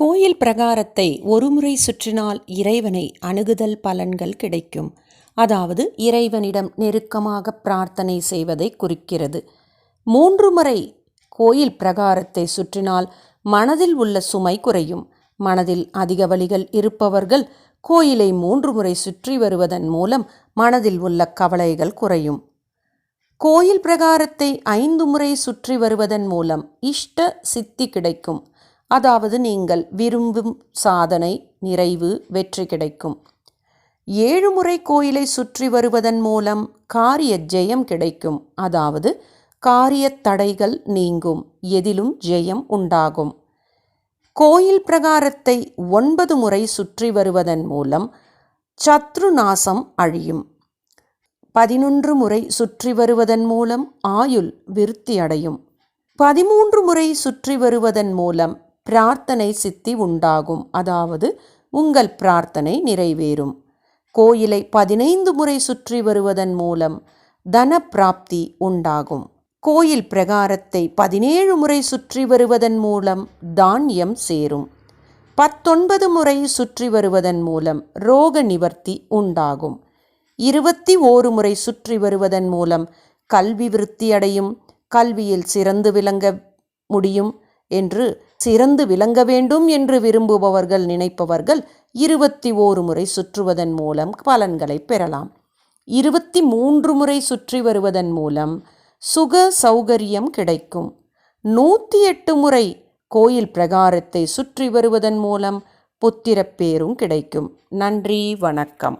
கோயில் பிரகாரத்தை ஒருமுறை சுற்றினால் இறைவனை அணுகுதல் பலன்கள் கிடைக்கும். அதாவது இறைவனிடம் நெருக்கமாக பிரார்த்தனை செய்வதை குறிக்கிறது. மூன்று முறை கோயில் பிரகாரத்தை சுற்றினால் மனதில் உள்ள சுமை குறையும். மனதில் அதிக வழிகள் இருப்பவர்கள் கோயிலை மூன்று முறை சுற்றி வருவதன் மூலம் மனதில் உள்ள கவலைகள் குறையும். கோயில் பிரகாரத்தை ஐந்து முறை சுற்றி வருவதன் மூலம் இஷ்ட சித்தி கிடைக்கும். அதாவது நீங்கள் விரும்பும் சாதனை நிறைவு வெற்றி கிடைக்கும். ஏழு முறை கோயிலை சுற்றி வருவதன் மூலம் காரிய ஜெயம் கிடைக்கும். அதாவது காரிய தடைகள் நீங்கும் எதிலும் ஜெயம் உண்டாகும். கோயில் பிரகாரத்தை ஒன்பது முறை சுற்றி வருவதன் மூலம் சத்ரு நாசம் அழியும். பதினொன்று முறை சுற்றி வருவதன் மூலம் ஆயுள் விருத்தி அடையும் பதிமூன்று முறை சுற்றி வருவதன் மூலம் பிரார்த்தனை சித்தி உண்டாகும். அதாவது உங்கள் பிரார்த்தனை நிறைவேறும். கோயிலை பதினைந்து முறை சுற்றி வருவதன் மூலம் தன பிராப்தி உண்டாகும். கோயில் பிரகாரத்தை பதினேழு முறை சுற்றி வருவதன் மூலம் தானியம் சேரும். பத்தொன்பது முறை சுற்றி வருவதன் மூலம் ரோக நிவர்த்தி உண்டாகும். இருபத்தி ஓரு முறை சுற்றி வருவதன் மூலம் கல்வி விருத்தி அடையும் கல்வியில் சிறந்து விளங்க முடியும். என்று சிறந்து விளங்க வேண்டும் என்று விரும்புபவர்கள் நினைப்பவர்கள் இருபத்தி ஓரு முறை சுற்றுவதன் மூலம் பலன்களை பெறலாம். இருபத்தி மூன்று முறை சுற்றி வருவதன் மூலம் சுக சௌகரியம் கிடைக்கும். நூற்றி எட்டு முறை கோயில் பிரகாரத்தை சுற்றி வருவதன் மூலம் புத்திரப்பேரும் கிடைக்கும். நன்றி வணக்கம்.